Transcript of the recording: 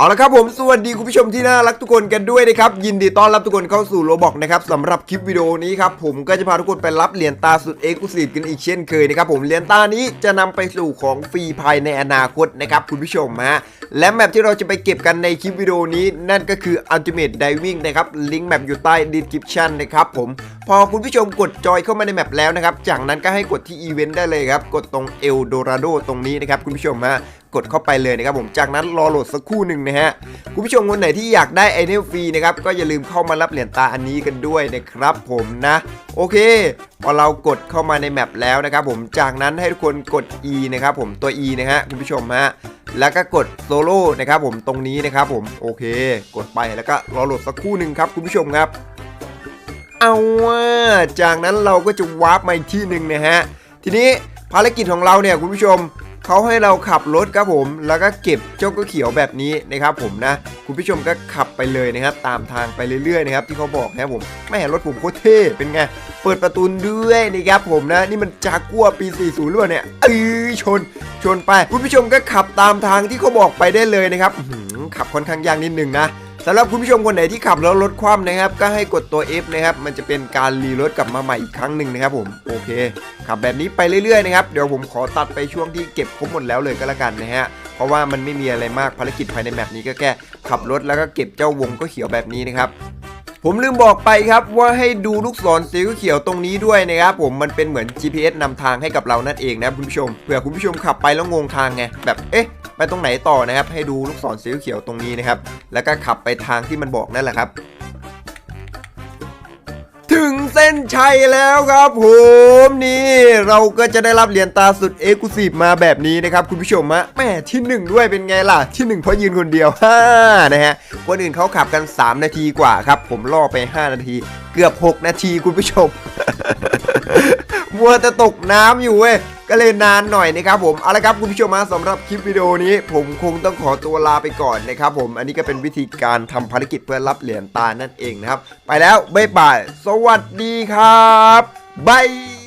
เอาละครับผมสวัสดีคุณผู้ชมที่น่ารักทุกคนกันด้วยนะครับ ยินดีต้อนรับทุกคนเข้าสู่โรบอกนะครับสำหรับคลิปวิดีโอนี้ครับผมก็จะพาทุกคนไปรับเหรียญตาสุดเอ็กซ์คลูซีฟกันอีกเช่นเคยนะครับผมเหรียญตานี้จะนำไปสู่ของฟรีภายในอนาคตนะครับคุณผู้ชมฮะและแมปที่เราจะไปเก็บกันในคลิปวิดีโอนี้ นั่นก็คือ Ultimate Diving นะครับลิงก์แมปอยู่ใต้ description นะครับผมพอคุณผู้ชมกดจอยเข้ามาในแมปแล้วนะครับจากนั้นก็ให้กดที่อีเวนต์ได้เลยครับกดตรงเอลโดราโดตรงนี้นะครับคุณผู้ชมฮะกดเข้าไปเลยนะครับผมจากนั้นรอโหลดสักครู่หนึ่งนะฮะคุณผู้ชมคนไหนที่อยากได้ไอเทมฟรีนะครับก็อย่าลืมเข้ามารับเหรียญตาอันนี้กันด้วยนะครับผมนะ โอเคพอเรากดเข้ามาในแมปแล้วนะครับผมจากนั้นให้ทุกคนกด E นะครับผมตัว E นะฮะคุณผู้ชมฮะแล้วก็กดโซโล่นะครับผมตรงนี้นะครับผมโอเค กดไปแล้วก็รอโหลดสักครู่หนึ่งครับคุณผู้ชมครับ เอาว่าจากนั้นเราก็จะวาร์ปมาอีกที่หนึ่งนะฮะทีนี้ภารกิจของเราเนี่ยคุณผู้ชม เขาให้เราขับรถครับผม แล้วก็เก็บเจ้าก็เขียวแบบนี้นะครับผมนะ คุณผู้ชมก็ขับไปเลยนะครับ ตามทางไปเรื่อยๆนะครับที่เขาบอกนะครับผมไม่เห็นรถผมโคตรเท่เป็นไง เปิดประตูด้วยนะครับผมนะ นี่มันจากัวปี 40หรือเปล่าเนี่ยเออชน ชนไป คุณผู้ชมก็ขับตามทางที่เขาบอกไปได้เลยนะครับขับค่อนข้างยากนิดนึงนะ สำหรับคุณผู้ชมคนไหนที่ขับแล้วรถคว่ำนะครับ ก็ให้กดตัว F นะครับ มันจะเป็นการรีรถกลับมาใหม่อีกครั้งหนึ่งนะครับผม โอเค ขับแบบนี้ไปเรื่อยๆนะครับ เดี๋ยวผมขอตัดไปช่วงที่เก็บครบหมดแล้วเลยก็แล้วกันนะฮะ เพราะว่ามันไม่มีอะไรมากภารกิจภายในแมปนี้ก็แค่ขับรถแล้วก็เก็บเจ้าวงก็เขียวแบบนี้นะครับ ผมลืมบอกไปครับว่าให้ดูลูกศรสีเขียวตรงนี้ด้วยนะครับผมมันเป็นเหมือน GPS นำทางให้กับเรานั่นเองนะครับคุณผู้ชมเผื่อคุณผู้ชมขับไปแล้วงงทางไงแบบเอ๊ะไปตรงไหนต่อนะครับ ให้ดูลูกศรสีเขียวตรงนี้นะครับ แล้วก็ขับไปทางที่มันบอกนั่นแหละครับ ถึงเส้นชัยแล้วครับผมนี่เราก็จะได้รับเหรียญตาสุดเอกลุศิมาแบบนี้นะครับคุณผู้ชมฮะแม่ที่หนึ่งด้วยเป็นไงล่ะที่หนึ่งเพราะยืนคนเดียวฮ่านะฮะคนอื่นเขาขับกัน 3 นาทีกว่าครับ ผมล่อไป 5 นาที เกือบ 6 นาทีคุณผู้ชมมัวแต่ตกน้ำอยู่เว้ย ก็เลยนานหน่อยนะครับผมเอาละครับคุณผู้ชมมาสำหรับคลิปวิดีโอนี้ ผมคงต้องขอตัวลาไปก่อนนะครับผมอันนี้ก็เป็นวิธีการทำภารกิจเพื่อรับเหรียญตานั่นเองนะครับ ไปแล้วบ๊ายบายสวัสดีครับบาย